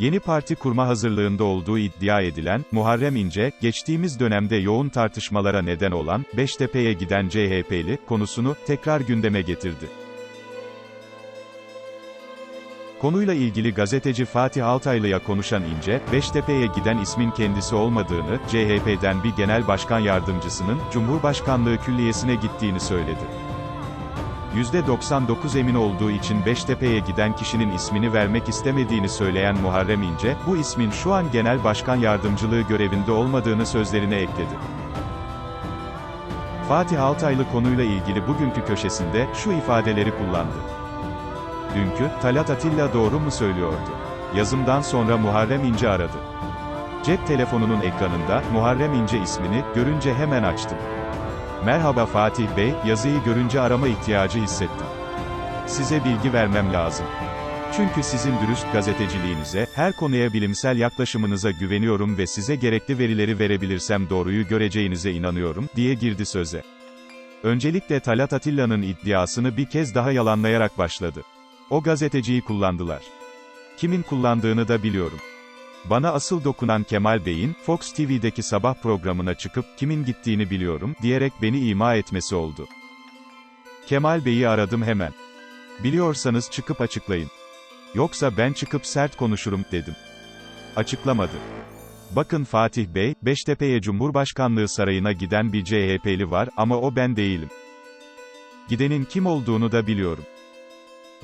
Yeni parti kurma hazırlığında olduğu iddia edilen, Muharrem İnce, geçtiğimiz dönemde yoğun tartışmalara neden olan, Beştepe'ye giden CHP'li, konusunu, tekrar gündeme getirdi. Konuyla ilgili gazeteci Fatih Altaylı'ya konuşan İnce, Beştepe'ye giden ismin kendisi olmadığını, CHP'den bir genel başkan yardımcısının, Cumhurbaşkanlığı Külliyesi'ne gittiğini söyledi. %99 emin olduğu için Beştepe'ye giden kişinin ismini vermek istemediğini söyleyen Muharrem İnce, bu ismin şu an genel başkan yardımcılığı görevinde olmadığını sözlerine ekledi. Fatih Altaylı konuyla ilgili bugünkü köşesinde, şu ifadeleri kullandı. Dünkü, Talat Atilla doğru mu söylüyordu? Yazımdan sonra Muharrem İnce aradı. Cep telefonunun ekranında, Muharrem İnce ismini, görünce hemen açtım. Merhaba Fatih Bey, yazıyı görünce arama ihtiyacı hissettim. Size bilgi vermem lazım. Çünkü sizin dürüst gazeteciliğinize, her konuya bilimsel yaklaşımınıza güveniyorum ve size gerekli verileri verebilirsem doğruyu göreceğinize inanıyorum, diye girdi söze. Öncelikle Talat Atilla'nın iddiasını bir kez daha yalanlayarak başladı. O gazeteciyi kullandılar. Kimin kullandığını da biliyorum. Bana asıl dokunan Kemal Bey'in, Fox TV'deki sabah programına çıkıp, kimin gittiğini biliyorum, diyerek beni ima etmesi oldu. Kemal Bey'i aradım hemen. Biliyorsanız çıkıp açıklayın. Yoksa ben çıkıp sert konuşurum, dedim. Açıklamadı. Bakın Fatih Bey, Beştepe'ye Cumhurbaşkanlığı sarayına giden bir CHP'li var ama o ben değilim. Gidenin kim olduğunu da biliyorum.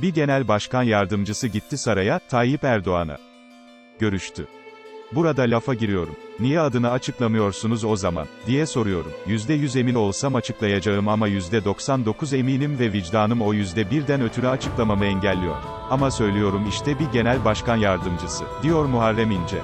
Bir genel başkan yardımcısı gitti saraya, Tayyip Erdoğan'a görüştü. Burada lafa giriyorum. Niye adını açıklamıyorsunuz o zaman, diye soruyorum. %100 emin olsam açıklayacağım ama %99 eminim ve vicdanım o %1'den ötürü açıklamamı engelliyor. Ama söylüyorum işte bir genel başkan yardımcısı, diyor Muharrem İnce.